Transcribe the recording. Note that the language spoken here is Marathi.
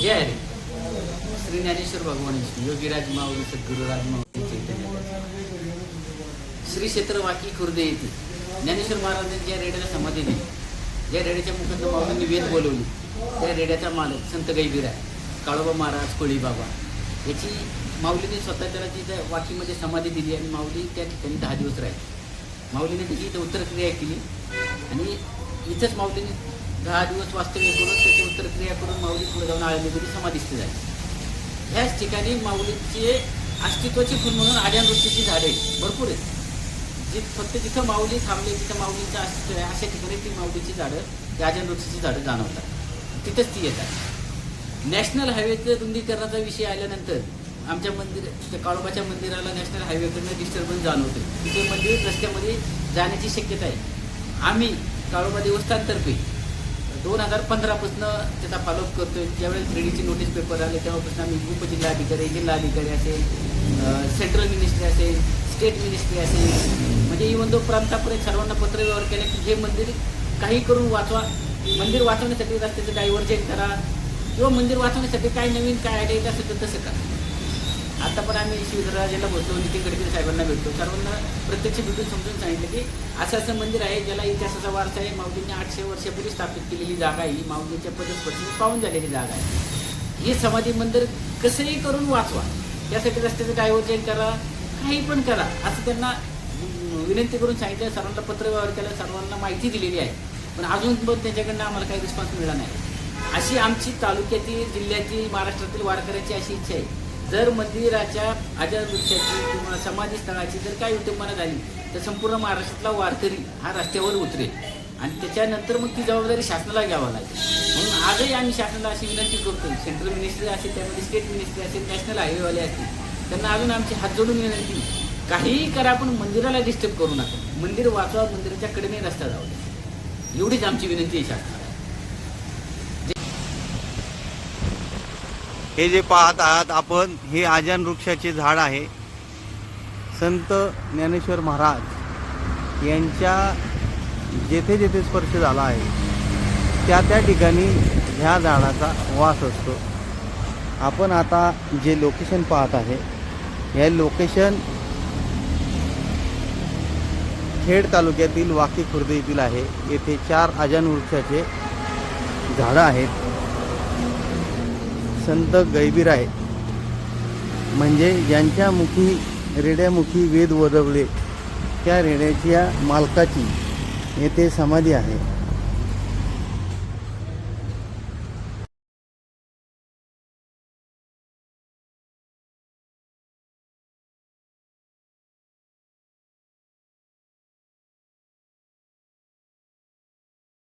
जय हरी. श्री ज्ञानेश्वर भगवान योगीराज माऊली सद्गुरुराज माऊली चैतन्य श्री क्षेत्र वाकी खुर्दे येथे ज्ञानेश्वर महाराजांनी ज्या रेड्याला समाधी दिली ज्या रेड्याच्या मुखात माऊलींनी वेद बोलवली त्या रेड्याचा मालक संत गैबीरा काळोबा महाराज कोळी बाबा. याची माऊलीने स्वतः त्याला तिथं वाकीमध्ये समाधी दिली आणि माऊली त्या ठिकाणी दहा दिवस राहिली. माऊलीने त्याची इथं उत्तरक्रिया केली आणि इथंच माऊलीने दहा दिवस वास्तव्य करून त्याची उत्तरक्रिया करून माऊली पुढे जाऊन आळंदीमध्ये समाधिस्थ झाली. ह्याच ठिकाणी माऊलीचे अस्तित्वाची फुल म्हणून आड्या वृक्षाची झाडे भरपूर आहेत. जी फक्त जिथं माऊली थांबले तिथं माऊलीचं अस्तित्व आहे अशा ठिकाणी ती माऊलीची झाडं त्या आजन झाडं जाणवतात. तिथंच ती येतात. नॅशनल हायवेचं रुंदीकरणाचा विषय आल्यानंतर आमच्या मंदिर काळोबाच्या मंदिराला नॅशनल हायवेकडनं डिस्टर्बन्स जाणवते तिथे मंदिर रस्त्यामध्ये जाण्याची शक्यता आहे. आम्ही काळोबा देवस्थानतर्फे दोन हजार पंधरापासून त्याचा फॉलोअप करतोय. ज्यावेळेस थ्रीडीची नोटीस पेपर आले तेव्हापासून आम्ही उपजिल्हाधिकारी जिल्हाधिकारी असेल सेंट्रल मिनिस्ट्री असेल स्टेट मिनिस्ट्री असेल म्हणजे इवन तो प्रांतापर्यंत सर्वांना पत्रव्यवहार केले की हे मंदिर काही करून वाचवा. मंदिर वाचवण्यासाठी रस्त्याचं डायव्हर्जन करा. किंवा मंदिर वाचवण्यासाठी काय नवीन काय आयडिया येत असेल तसं करा. आता पण आम्ही शिवराजाला बोलतो नितीन गडकरी साहेबांना भेटतो सर्वांना प्रत्यक्ष भेटून समजून सांगितलं की असं असं मंदिर आहे ज्याला इतिहासाचा वारसा आहे. माऊलींनी आठशे वर्षापूर्वी स्थापित केलेली जागा आहे. ही माऊलीच्या पदस्पर्शी पाहून झालेली जागा आहे. ही समाधी मंदिर कसंही करून वाचवा. यासाठी रस्त्याचं डायव्हर्जन करा काही पण करा असं त्यांना विनंती करून सांगितलं. सर्वांना पत्रव्यवहार केला सर्वांना माहिती दिलेली आहे. पण अजून पण त्यांच्याकडनं आम्हाला काही रिस्पॉन्स मिळाला नाही. अशी आमची तालुक्यातील जिल्ह्यातील महाराष्ट्रातील वारकऱ्याची अशी इच्छा आहे. जर मंदिराच्या आजार वृक्षाची किंवा समाधी स्थळाची जर काही उद्यमाना झाली तर संपूर्ण महाराष्ट्रातला वारकरी हा रस्त्यावर उतरेल. आणि त्याच्यानंतर मग ती जबाबदारी शासनाला घ्यावा लागेल. म्हणून आजही आम्ही शासनाला अशी विनंती करतो सेंट्रल मिनिस्ट्री असेल त्यामध्ये स्टेट मिनिस्ट्री असेल नॅशनल हायवेवाले असतील त्यांना अजून आमची हात जोडून विनंती. काहीही करा पण मंदिराला डिस्टर्ब करू नका. मंदिर वाचवा मंदिराच्या कडेने रस्ता जाऊ एवढीच आमची विनंती आहे शासनाला. हे जे पाहत आहात आपण हे आजान वृक्षाचे झाड आहे. संत ज्ञानेश्वर महाराज यांच्या जेथे जेथे स्पर्श झाला आहे त्या त्या ठिकाणी ह्या झाडाचा वास असतो. आपण आता जे लोकेशन पाहत आहे हे लोकेशन खेड तालुक्यातील वाकी खुर्द येथील आहे. येथे चार आजान वृक्षाचे झाडं आहेत. संत गैबीराय म्हणजे ज्यांच्या मुखी रेड्यामुखी वेद वदवले त्या रेड्याच्या मालकाची येथे समाधी आहे.